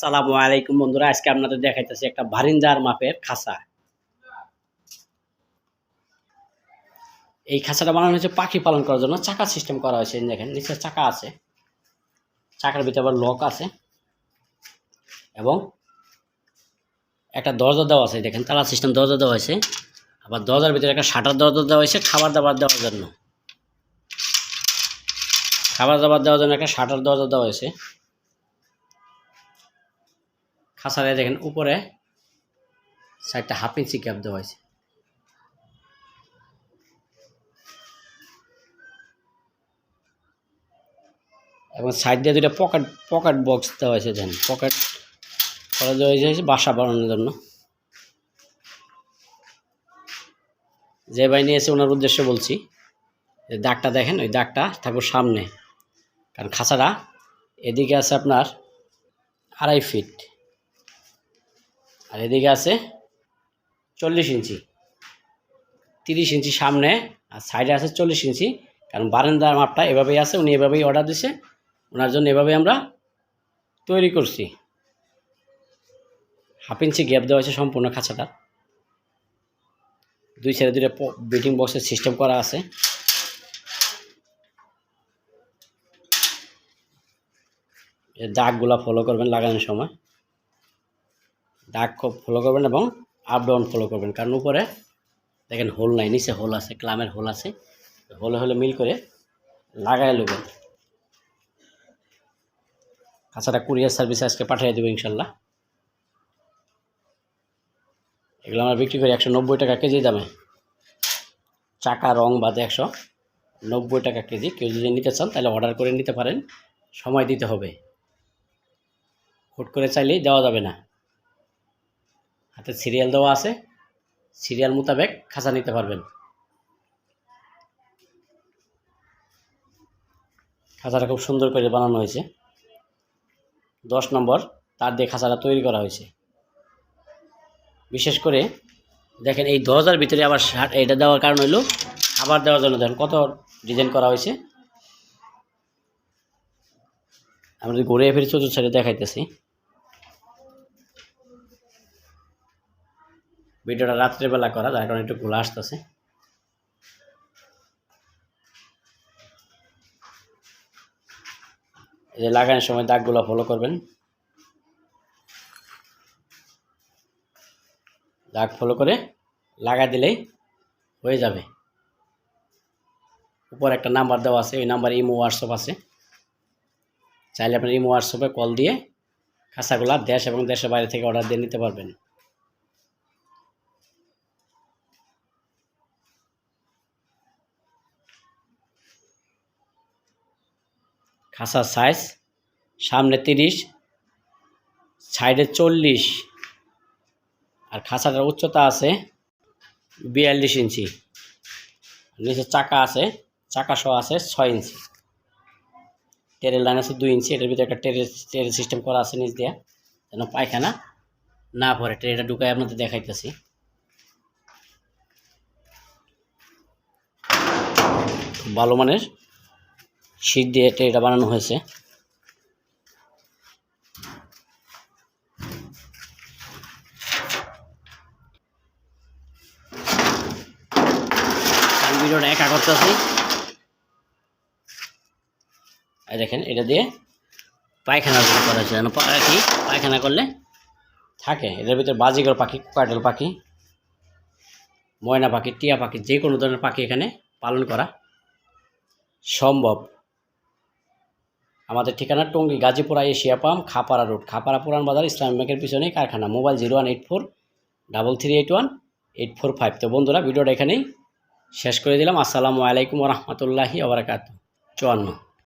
সালামু আলাইকুম বন্ধুরা, আজকে আপনাদের দেখাইতেছি একটা ভারিন্দার মাপের খাঁচা এই খাঁচাটা বানানো হয়েছে পাখি পালন করার জন্য। চাকা সিস্টেম করা হয়েছে দেখেন, নিচে চাকা আছে। চাকার ভিতরে আবার লক আছে। এবং একটা দরজা দেওয়া আছে দেখেন, তালা সিস্টেম দরজা দেওয়া হয়েছে। আবার দরজার ভিতরে একটা শাটার দরজা দেওয়া হয়েছে, খাবার দাবার দেওয়ার জন্য। খাবার দাবার দেওয়ার জন্য একটা শাটার দরজা দেওয়া হয়েছে। খাসারে দেখেন উপরে সাইডটা হাফ ইঞ্চি গ্যাপ দেওয়া হয়েছে। এবং সাইড দিয়ে দুটো পকেট পকেট বক্স দেওয়া হয়েছে দেখেন। পকেট করে দেওয়া হয়েছে বাসা বানানোর জন্য। যে ভাই নিয়েছে ওনার উদ্দেশ্যে বলছি, যে দাগটা দেখেন, ওই দাগটা থাকবে সামনে। কারণ খাঁচাটা এদিকে আছে আপনার আড়াই ফিট আর এদিকে আছে চল্লিশ ইঞ্চি। তিরিশ ইঞ্চি সামনে আর সাইডে আছে চল্লিশ ইঞ্চি। কারণ বারান্দার মাপটা এভাবেই আছে, উনি এভাবেই অর্ডার দিছে। ওনার জন্য এভাবেই আমরা তৈরি করছি। হাফ ইঞ্চি গ্যাপ দেওয়া হয়েছে সম্পূর্ণ খাঁচাটা। দুই সাইডে দুটো বিটিং বক্সের সিস্টেম করা আছে। দাগগুলা ফলো করবেন লাগানোর সময়। খুব ফলো করবেন এবং আপ ডাউন ফলো করবেন। কারণ উপরে দেখেন হোল নাই, নিচে হোল আছে, ক্লামের হোল আছে। হোলে হলে মিল করে লাগাই নেবেন কাঁচাটা কুরিয়ার সার্ভিস আজকে পাঠিয়ে দেবো ইনশাল্লাহ। এগুলো আমরা বিক্রি করি একশো নব্বই টাকা কেজি দামে। চাকা, রং বাদে একশো নব্বই টাকা কেজি। কেউ যদি নিতে চান তাহলে অর্ডার করে নিতে পারেন। সময় দিতে হবে। হুট করে চাইলেই দেওয়া যাবে না। হাতে সিরিয়াল দেওয়া আছে, সিরিয়াল মোতাবেক খাঁচা নিতে পারবেন। খাঁচাটা খুব সুন্দর করে বানানো হয়েছে। দশ নম্বর, তার দিয়ে খাঁচাটা তৈরি করা হয়েছে। বিশেষ করে দেখেন, এই দরজার ভিতরে আবার এটা দেওয়ার কারণ হলো আবার দেওয়ার জন্য দেখেন কত ডিজাইন করা হয়েছে। আমরা ঘুরে ফিরে চতুর্থ সাইডে দেখাইতেছি। ভিডিওটা রাত্রেবেলা করা, যার কারণে একটু গোলা আসতেছে। এই যে লাগানোর সময় দাগগুলো ফলো করবেন। দাগ ফলো করে লাগা দিলেই হয়ে যাবে। উপর একটা নাম্বার দেওয়া আছে, ওই নাম্বার ইমো, হোয়াটসঅ্যাপ আছে। চাইলে আপনার ইমো, হোয়াটসঅ্যাপে কল দিয়ে খাঁচাগুলা দেশ এবং দেশের বাইরে থেকে অর্ডার দিয়ে নিতে পারবেন। খাঁচার সাইজ সামনে তিরিশ সাইডে চল্লিশ। আর খাসাটার উচ্চতা আছে বিয়াল্লিশ ইঞ্চি। নিচে চাকা আছে, চাকা সহ আছে ছয় ইঞ্চি। টেরের লাইন আছে দুই ইঞ্চি, এটার ভিতরে একটা টেরের টেরের সিস্টেম করা আছে নিচ দিয়ে, যেন পায়খানা না পড়ে। ট্রেটা ঢুকাই আপনাদের দেখাইতেছি। ভালো মানের শীত দিয়ে এটা বানানো হয়েছে। একা করতেছি। দেখেন, এটা দিয়ে পায়খানা করা হয়েছে। যেন পাখি পায়খানা করলে থাকে। এদের ভিতরে বাজিগর পাখি কাটল পাখি, ময়না পাখি, টিয়া পাখি, যে কোনো ধরনের পাখি এখানে পালন করা সম্ভব। আমাদের ঠিকানা Tongi, Gazipura Asia pump, Khapara road, Khapara Puran Bazar, Islam ব্যাংকের পিছনে কারখানা, mobile zero one eight four double three eight one eight four five. তো বন্ধুরা, ভিডিওটা এখানেই শেষ করে দিলাম। আসসালামু আলাইকুম রহমতুল্লাহি আবরাকাত চুয়ান্ন।